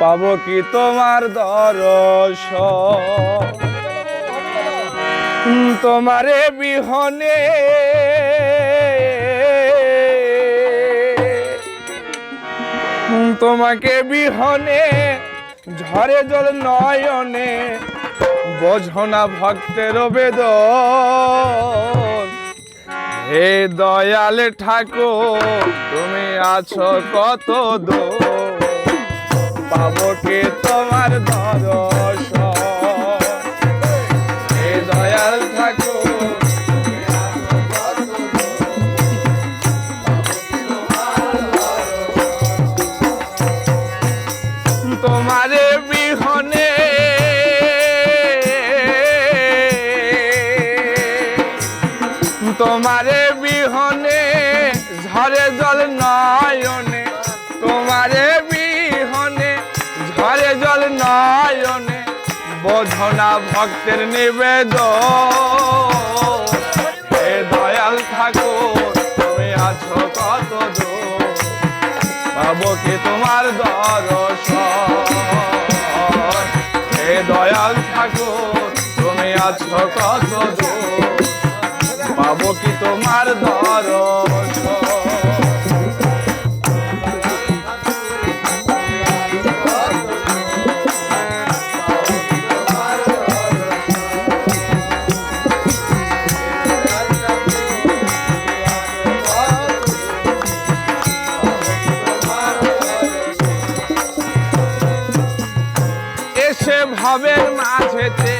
পাবো কি তোমার দরস তোমারে বিহনে তোমাকে বিহনে ঝরে জল নয়নে বোঝনা ভক্তের বেদন। হে দয়াল ঠাকুর, তুমি আছো কত দো পাবো কে তোমার দর্শন? হে দয়াল ঠাকুর তোমারে ঝরে জল নয়নে, তোমারে বিহনে ঝরে জল নয়নে, বোঝনা ভক্তের নিবেদ হে দয়াল ঠাকুর, তুমি আছো কত দূর পাবো কি তোমার দর্শন? হে দয়াল ঠাকুর, তুমি আছো কত দূর পাবো কি তোমার দর্শন? ভবের মাঝেতে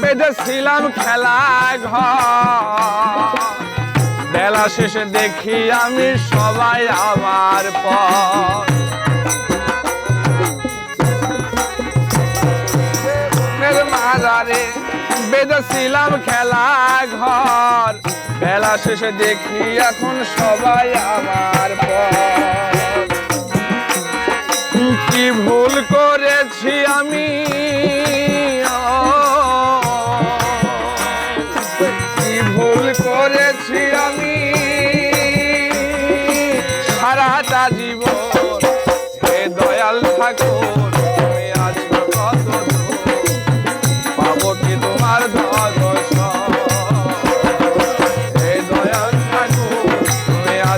বেঁধেছিলাম খেলা ঘর। বেলা শেষে দেখি আমি সবাই আমার পর মাজারে বেঁধেছিলাম খেলা ঘর। বেলা শেষে দেখি এখন সবাই আমার পর কি ভুল করেছি আমি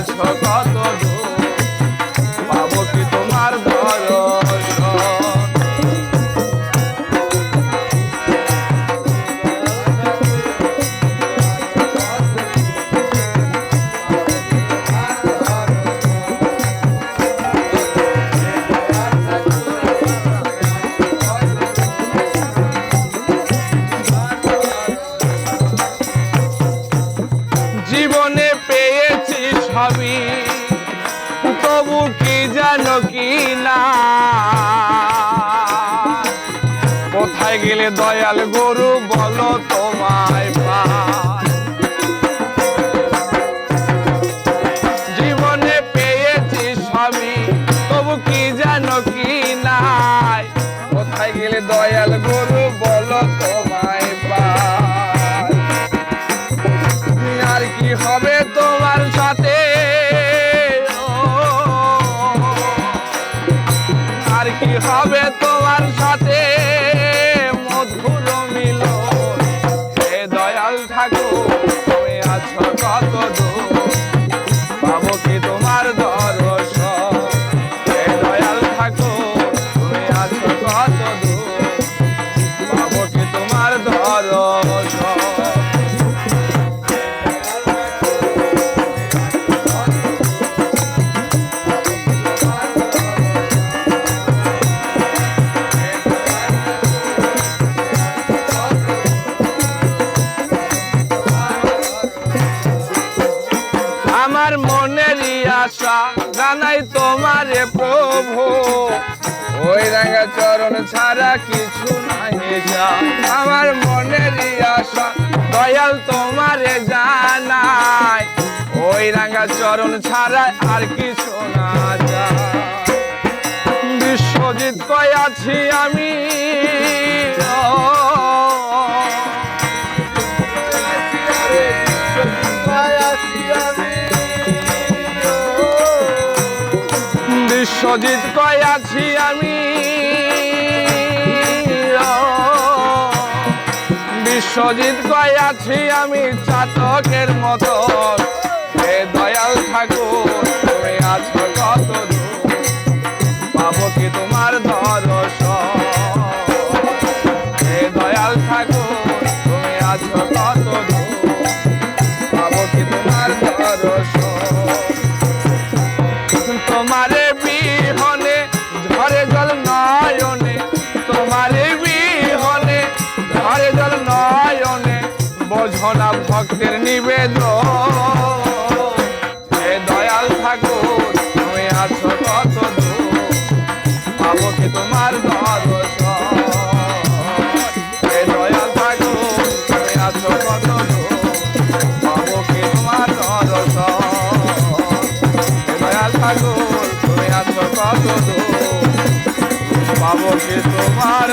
তুমি গেলে দয়াল গরু, বলো তোমায় পাই জীবনে পেয়েছি সবই তবু কি জানো কি নাই? কোথায় গেলে দয়াল গরু, বলো তোমায় পাই আর কি হবে তোমার কত পাবো কি তোমার হে দয়াল থাকো তুমি আছো কত দূর আমার মনের আশা জানাই তোমারে প্রভু। ওই রাঙা চরণ ছাড়া কিছু নাই যা। আমার মনেরই আশা দয়াল তোমারে জানাই। ওই রাঙা চরণ ছাড়া আর কিছু না যা। বিশ্বজিৎ কয় আছি আমি? বিশ্বজিৎ কয় আছি আমি। বিশ্বজিৎ কয় আছি আমি। চাতকের মতো হে দয়াল ঠাকুর। ঝরে জল নয়নে বোঝো না ভক্তের নিবেদন। হে দয়াল ঠাকুর, তুমি আছো কত পাবো কি তোমার দর্শন? হে দয়াল ঠাকুর, তুমি আছো কত পাবো কি তোমার হে দয়াল ঠাকুর, তুমি আছো কত পাবো কি তোমার